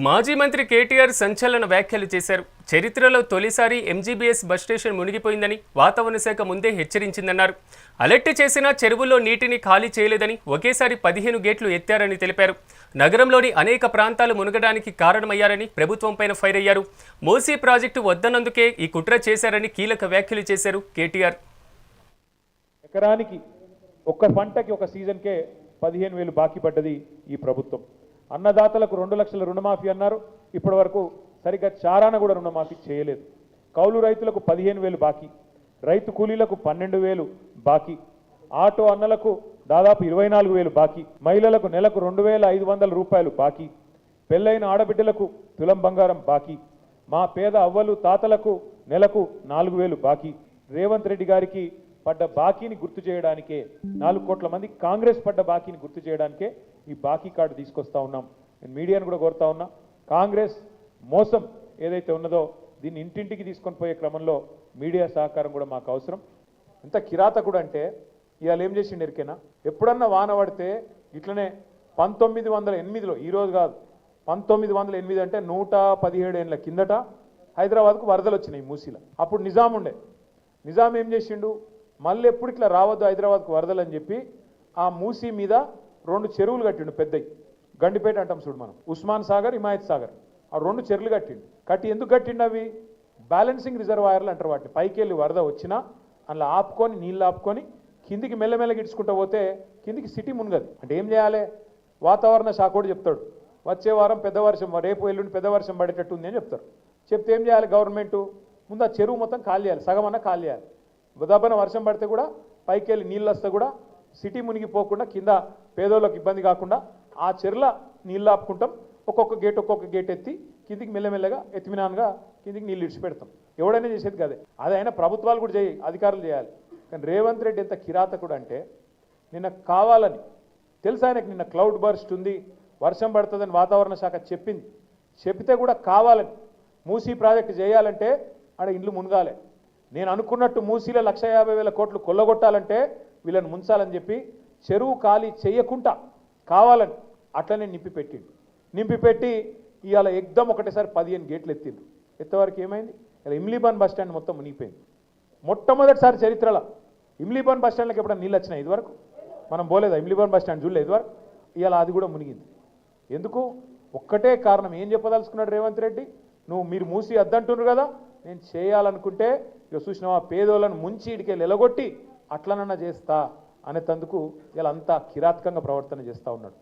మాజీ మంత్రి కేటీఆర్ సంచలన వ్యాఖ్యలు చేశారు. చరిత్రలో తొలిసారి ఎంజీబీఎస్ బస్ స్టేషన్ మునిగిపోయిందని వాతావరణ శాఖ ముందే హెచ్చరించిందన్నారు. అలర్ట్ చేసినా చెరువుల్లో నీటిని ఖాళీ చేయలేదని ఒకేసారి పదిహేను గేట్లు ఎత్తారని తెలిపారు. నగరంలోని అనేక ప్రాంతాలు మునగడానికి కారణమయ్యారని ప్రభుత్వంపైన ఫైర్ అయ్యారు. మోసీ ప్రాజెక్టు వద్దనందుకే ఈ కుట్ర చేశారని కీలక వ్యాఖ్యలు చేశారు కేటీఆర్. ఎకరానికి ఒక్క పంటకి ఒక సీజన్కే పదిహేను వేలు బాకీ పడ్డది ఈ ప్రభుత్వం. అన్నదాతలకు రెండు లక్షల రుణమాఫీ అన్నారు. ఇప్పటి వరకు సరిగ్గా చారాన కూడా రుణమాఫీ చేయలేదు. కౌలు రైతులకు పదిహేను వేలు బాకీ. రైతు కూలీలకు పన్నెండు వేలు బాకీ. ఆటో అన్నలకు దాదాపు ఇరవై నాలుగు వేలు బాకీ. మహిళలకు నెలకు రెండు వేల ఐదు వందల రూపాయలు బాకీ. పెళ్ళైన ఆడబిడ్డలకు తులం బంగారం బాకీ. మా పేద అవ్వలు తాతలకు నెలకు నాలుగు వేలు బాకీ. రేవంత్ రెడ్డి గారికి పడ్డ బాకీని గుర్తు చేయడానికే నాలుగు కోట్ల మంది కాంగ్రెస్ పడ్డ బాకీని గుర్తు చేయడానికే ఈ బాకీ కార్డు తీసుకొస్తా ఉన్నాం. నేను మీడియాను కూడా కోరుతా ఉన్నా. కాంగ్రెస్ మోసం ఏదైతే ఉన్నదో దీన్ని ఇంటింటికి తీసుకొని పోయే క్రమంలో మీడియా సహకారం కూడా మాకు అవసరం. ఎంత కిరాతకుడు అంటే ఇవాళ ఏం చేసిండు ఎరికేనా? ఎప్పుడన్నా వాన పడితే ఇట్లనే పంతొమ్మిది వందల ఎనిమిదిలో ఈరోజు కాదు పంతొమ్మిది వందల ఎనిమిది అంటే నూట పదిహేడు ఏళ్ళ కిందట హైదరాబాద్కు వరదలు వచ్చినాయి మూసీలో. అప్పుడు నిజాం ఉండే నిజాం ఏం చేసిండు? మళ్ళీ ఎప్పుడు ఇట్లా రావద్దు హైదరాబాద్కు వరదలు అని చెప్పి ఆ మూసీ మీద రెండు చెరువులు కట్టిండు పెద్దవి గండిపేట అంటాం చూడు మనం. ఉస్మాన్ సాగర్ హిమాయత్ సాగర్. ఆ రెండు చెరువులు కట్టిండు. కట్టి ఎందుకు కట్టిండు అవి? బ్యాలెన్సింగ్ రిజర్వాయర్లు అంటారు వాటిని. పైకి వెళ్ళి వరద వచ్చినా అందులో ఆపుకొని నీళ్ళు ఆపుకొని కిందికి మెల్లమెల్లగా ఇడ్చుకుంటూ పోతే కిందికి సిటీ మునగదు. అంటే ఏం చేయాలి? వాతావరణ శాఖ కూడా చెప్తాడు. వచ్చే వారం పెద్ద వర్షం రేపు ఎల్లుండి పెద్ద వర్షం పడేటట్టు ఉంది అని చెప్తారు. చెప్తే ఏం చేయాలి గవర్నమెంట్? ముందు ఆ చెరువు మొత్తం ఖాళీ చేయాలి. సగం అన్న ఖాళీ చేయాలి. ఉదాపన వర్షం పడితే కూడా పైకి వెళ్ళి నీళ్ళు వస్తే కూడా సిటీ మునిగిపోకుండా కింద పేదోళ్ళకి ఇబ్బంది కాకుండా ఆ చెర్ల నీళ్ళు ఆపుకుంటాం. ఒక్కొక్క గేట్ ఒక్కొక్క గేట్ ఎత్తి కిందికి మెల్లమెల్లగా ఎత్తిమినాన్గా కిందికి నీళ్ళు ఇడిచిపెడతాం. ఎవడైనా చేసేది కదే. అది అయినా ప్రభుత్వాలు కూడా చేయి అధికారులు చేయాలి. కానీ రేవంత్ రెడ్డి ఎంత కిరాతకుడు అంటే నిన్న కావాలని తెలుసా ఆయనకు నిన్న క్లౌడ్ బర్స్ట్ ఉంది వర్షం పడుతుందని వాతావరణ శాఖ చెప్పింది. చెప్తే కూడా కావాలని మూసీ ప్రాజెక్టు చేయాలంటే ఆడ ఇండ్లు మునగాలి. నేను అనుకున్నట్టు మూసీలో లక్ష యాభై వేల కోట్లు కొల్లగొట్టాలంటే వీళ్ళని ముంచాలని చెప్పి చెరువు ఖాళీ చేయకుండా కావాలని అట్లనే నింపిపెట్టిండు. నింపిపెట్టి ఇవాళ ఎగ్దం ఒకటేసారి పదిహేను గేట్లు ఎత్తిండు. ఎత్తవరకు ఏమైంది? ఇలా ఇమ్లీబాన్ బస్ స్టాండ్ మొత్తం మునిగిపోయింది. మొట్టమొదటిసారి చరిత్రలో ఇమ్లీబాన్ బస్ స్టాండ్కి ఎప్పుడైనా నీళ్ళు వచ్చినాయి ఇదివరకు? మనం పోలేదా? ఇమ్లీబాన్ బస్ స్టాండ్ చూడలేదు ఇదివరకు? ఇవాళ అది కూడా మునిగింది. ఎందుకు? ఒక్కటే కారణం ఏం చెప్పదలుచుకున్నాడు రేవంత్ రెడ్డి? నువ్వు మీరు మూసి అద్దంటున్నారు కదా నేను చేయాలనుకుంటే ఇక చూసినావా? పేదోళ్ళను ముంచి ఇడికే నిలగొట్టి అట్లనన్నా చేస్తా అనేటందుకు ఇలా అంతా కిరాతకంగా ప్రవర్తన చేస్తూ ఉన్నాడు.